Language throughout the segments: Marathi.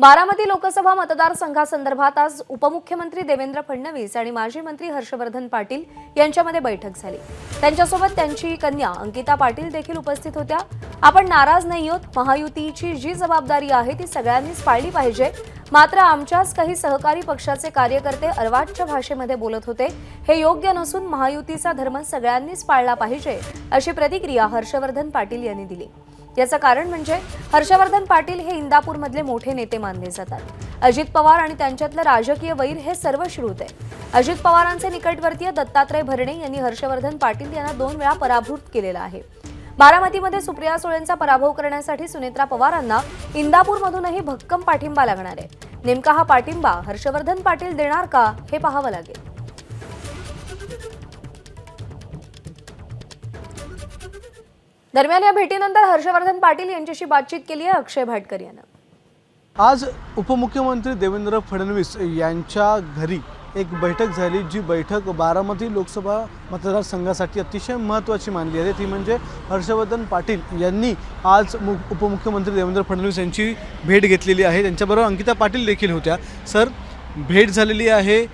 बारामती लोकसभा मतदारसंघासंदर्भात आज उपमुख्यमंत्री देवेंद्र फडणवीस आणि माजी मंत्री हर्षवर्धन पाटील यांच्यामध्ये बैठक झाली. त्यांच्यासोबत त्यांची कन्या अंकिता पाटील देखील उपस्थित होत्या. आपण नाराज नाही आहोत. महायुतीची जी जबाबदारी आहे ती सगळ्यांनीच पाळली पाहिजे. मात्र आमच्याच काही सहकारी पक्षाचे कार्यकर्ते अर्वाच्य भाषेमध्ये बोलत होते. हे योग्य नसून महायुतीचा धर्म सगळ्यांनीच पाळला पाहिजे अशी प्रतिक्रिया हर्षवर्धन पाटील यांनी दिली. याचं कारण म्हणजे हर्षवर्धन पाटील हे इंदापूरमधले मोठे नेते मानले जातात. अजित पवार आणि त्यांच्यातलं राजकीय वैर हे सर्वश्रुत आहे. अजित पवारांचे निकटवर्तीय दत्तात्रय भरणे यांनी हर्षवर्धन पाटील यांना दोन वेळा पराभूत केलेला आहे. बारामतीमध्ये सुप्रिया सुळेंचा पराभव करण्यासाठी सुनेत्रा पवारांना इंदापूरमधूनही भक्कम पाठिंबा लागणार आहे. नेमका हा पाठिंबा हर्षवर्धन पाटील देणार का हे पाहावं लागेल. दरम्यान या भेटीनंतर हर्षवर्धन पाटील यांच्याशी बातचीत केली आहे अक्षय भाटकर यानं. आज उपमुख्यमंत्री देवेंद्र फडणवीस यांच्या घरी एक बैठक झाली जी बैठक बारामती लोकसभा मतदारसंघासाठी अतिशय महत्त्वाची मानली आहे ती म्हणजे हर्षवर्धन पाटील यांनी आज मु उपमुख्यमंत्री देवेंद्र फडणवीस यांची भेट घेतलेली आहे. त्यांच्याबरोबर अंकिता पाटील देखील होत्या. सर भेट झालेली आहे.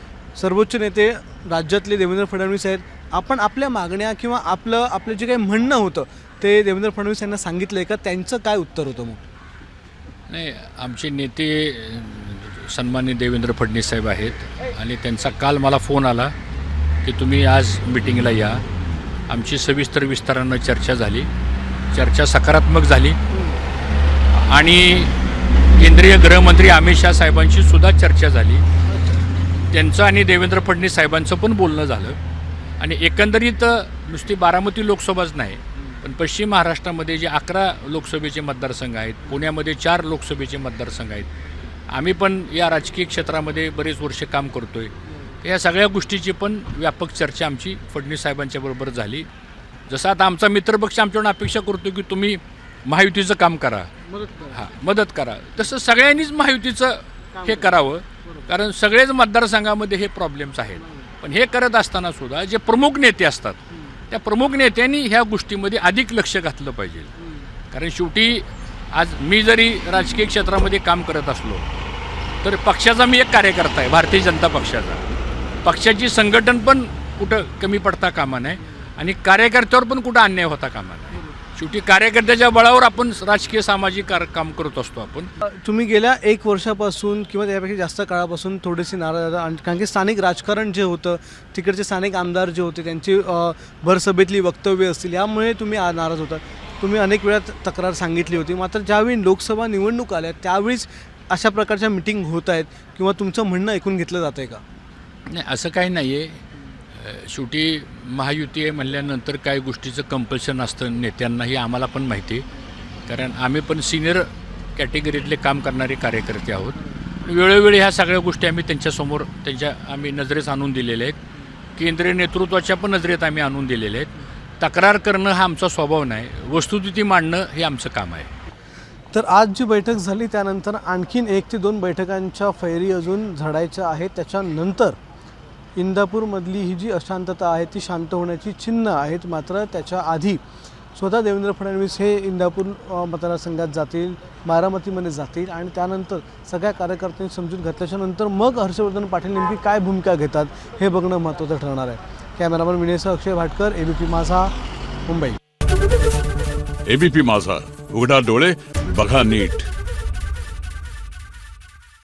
सर्वोच्च नेते राज्यातले देवेंद्र फडणवीस आहेत. आपण आपल्या मागण्या किंवा आपलं आपलं जे काही म्हणणं होतं ते देवेंद्र फडणवीस यांना सांगितलं आहे का? त्यांचं काय उत्तर होतं मग? नाही आमचे नेते अ, सन्माननीय देवेंद्र फडणवीस साहेब आहेत आणि त्यांचा काल मला फोन आला की तुम्ही आज मिटिंगला या. आमची सविस्तर विस्तारानं चर्चा झाली. चर्चा सकारात्मक झाली. आणि केंद्रीय गृहमंत्री अमित शाह साहेबांशी सुद्धा चर्चा झाली. त्यांचं आणि देवेंद्र फडणवीस साहेबांचं पण बोलणं झालं. आणि एकंदरीत नुसती बारामती लोकसभाच नाही पण पश्चिम महाराष्ट्रामध्ये जे अकरा लोकसभेचे मतदारसंघ आहेत पुण्यामध्ये चार लोकसभेचे मतदारसंघ आहेत आम्ही पण या राजकीय क्षेत्रामध्ये बरेच वर्ष काम करतो आहे या सगळ्या गोष्टीची पण व्यापक चर्चा आमची फडणवीस साहेबांच्या बरोबर झाली. जसं आता आमचा मित्रपक्ष आमच्याकडून अपेक्षा करतो की तुम्ही महायुतीचं काम करा. हां मदत करा. तसं सगळ्यांनीच महायुतीचं हे करावं कारण सगळेच मतदारसंघामध्ये हे प्रॉब्लेम्स आहेत. पण हे करत असताना सुद्धा जे प्रमुख नेते असतात त्या प्रमुख नेत्यांनी ह्या गोष्टीमध्ये अधिक लक्ष घातलं पाहिजे. कारण शेवटी आज मी जरी राजकीय क्षेत्रामध्ये काम करत असलो तर पक्षाचा मी एक कार्यकर्ता आहे भारतीय जनता पक्षाचा. पक्षाची संघटन पण कुठं कमी पडता कामा नये आणि कार्यकर्त्यावर पण कुठं अन्याय होता कामा नये. शेवटी कार्यकर्त्याच्या बळावर आपण राजकीय सामाजिक कार काम करत असतो आपण. तुम्ही गेल्या एक वर्षापासून किंवा त्यापेक्षा जास्त काळापासून थोडीशी नाराज. आणि कारण की स्थानिक राजकारण जे होतं तिकडचे स्थानिक आमदार जे होते त्यांची भरसभेतली वक्तव्य असतील यामुळे तुम्ही नाराज होता. तुम्ही अनेक वेळा तक्रार सांगितली होती. मात्र ज्यावेळी लोकसभा निवडणूक आल्या त्यावेळीच अशा प्रकारच्या मिटिंग होत आहेत किंवा तुमचं म्हणणं ऐकून घेतलं जातं आहे का? नाही असं काही नाही आहे शेवटी महायुती आहे म्हणल्यानंतर काही गोष्टीचं कंपल्शन असतं. नेत्यांनाही आम्हाला पण माहिती आहे. कारण आम्ही पण सिनियर कॅटेगरीतले काम करणारे कार्यकर्ते आहोत. वेळोवेळी ह्या सगळ्या गोष्टी आम्ही त्यांच्यासमोर त्यांच्या आम्ही नजरेस आणून दिलेल्या आहेत. केंद्रीय नेतृत्वाच्या पण नजरेत आम्ही आणून दिलेले आहेत. तक्रार करणं हा आमचा स्वभाव नाही. वस्तुस्थिती मांडणं हे आमचं काम आहे. तर आज जी बैठक झाली त्यानंतर आणखीन एक ते दोन बैठकांच्या फैरी अजून झडायच्या आहेत. त्याच्यानंतर इंदापूरमधली ही जी अशांतता आहे ती शांत होण्याची चिन्ह आहेत मात्र त्याच्या आधी स्वतः देवेंद्र फडणवीस हे इंदापूर मतदारसंघात जातील बारामतीमध्ये जातील आणि त्यानंतर सगळ्या कार्यकर्त्यांनी समजून घातल्याच्या नंतर मग हर्षवर्धन पाटील नेमकी काय भूमिका घेतात हे बघणं महत्त्वाचं ठरणार आहे. कॅमेरामन विनयसह अक्षय भाटकर एबीपी माझा मुंबई. एबीपी माझा उघडा डोळे बघा नीट.